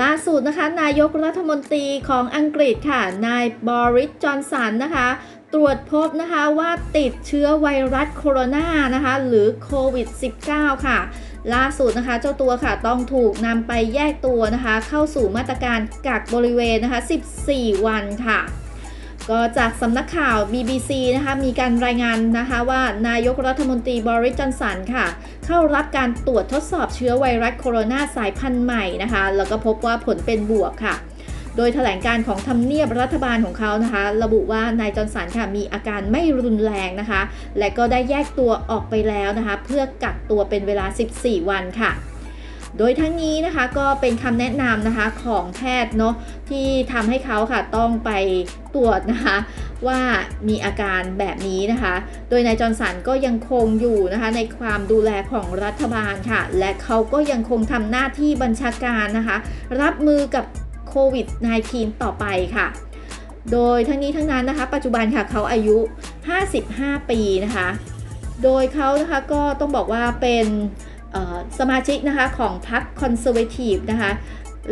ล่าสุดนะคะ นายกรัฐมนตรีของอังกฤษค่ะ นายบอริสจอนสันนะคะ ตรวจพบนะคะว่าติดเชื้อไวรัสโคโรนานะคะ หรือโควิด -19 ค่ะ ล่าสุดนะคะ เจ้าตัวค่ะต้องถูกนำไปแยกตัวนะคะ เข้าสู่มาตรการกักบริเวณนะคะ 14 วันค่ะ ก็จากสำนักข่าว BBC นะคะมีการรายงานนะคะว่านายกรัฐมนตรีบริจอนสันค่ะ เข้ารับการตรวจทดสอบเชื้อไวรัสโคโรนาสายพันธุ์ใหม่นะคะ แล้วก็พบว่าผลเป็นบวกค่ะ โดยแถลงการของทำเนียบรัฐบาลของเขานะคะ ระบุว่านายจอร์นสันค่ะมีอาการไม่รุนแรงนะคะ และก็ได้แยกตัวออกไปแล้วนะคะ เพื่อกักตัวเป็นเวลา 14 วันค่ะ โดยทั้งนี้นะคะก็เป็นคำแนะนำนะคะของแพทย์เนาะที่ทำให้เขาค่ะต้องไปตรวจนะคะว่ามีอาการแบบนี้นะคะ โดยนายจอร์นสันก็ยังคงอยู่นะคะในความดูแลของรัฐบาลค่ะ และเขาก็ยังคงทำหน้าที่บัญชาการนะคะ รับมือกับโควิด -19 ต่อไปค่ะ โดยทั้งนี้ทั้งนั้นนะคะ ปัจจุบันค่ะเขาอายุ 55 ปีนะคะ โดยเขานะคะก็ต้องบอกว่าเป็น สมาชิกนะคะของพรรคคอนเซอร์เวทีฟนะคะ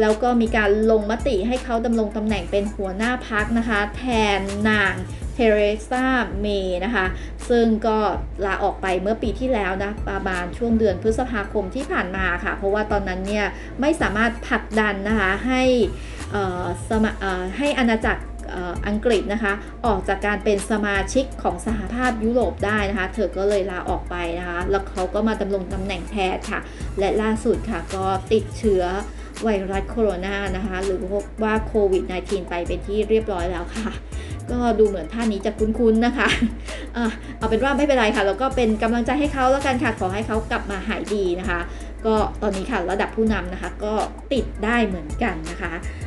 แล้วก็มีการลงมติให้เขาดำรงตำแหน่งเป็นหัวหน้าพักนะคะ แทนนางเทเรซาเมย์นะคะ ซึ่งก็ลาออกไปเมื่อปีที่แล้วนะประมาณช่วงเดือนพฤษภาคมที่ผ่านมาค่ะ เพราะว่าตอนนั้นเนี่ยไม่สามารถผลักดันนะคะให้อ่อสมาเอ่อให้อาณาจักร อังกฤษนะคะ ออกจากการเป็นสมาชิกของสหภาพยุโรปได้นะคะ เธอก็เลยลาออกไปนะคะ แล้วเขาก็มาดำรงตำแหน่งแทนค่ะ และล่าสุดค่ะก็ติดเชื้อไวรัสโคโรนานะคะ หรือว่าโควิด -19 ไปเป็นที่เรียบร้อยแล้วค่ะ ก็ดูเหมือนท่านนี้จะคุ้นๆนะคะอะเอาเป็นว่าไม่เป็นไรค่ะ แล้วก็เป็นกำลังใจให้เขาแล้วกันค่ะ ขอให้เขากลับมาหายดีนะคะ ก็ตอนนี้ค่ะระดับผู้นำนะคะ ก็ติดได้เหมือนกันนะคะ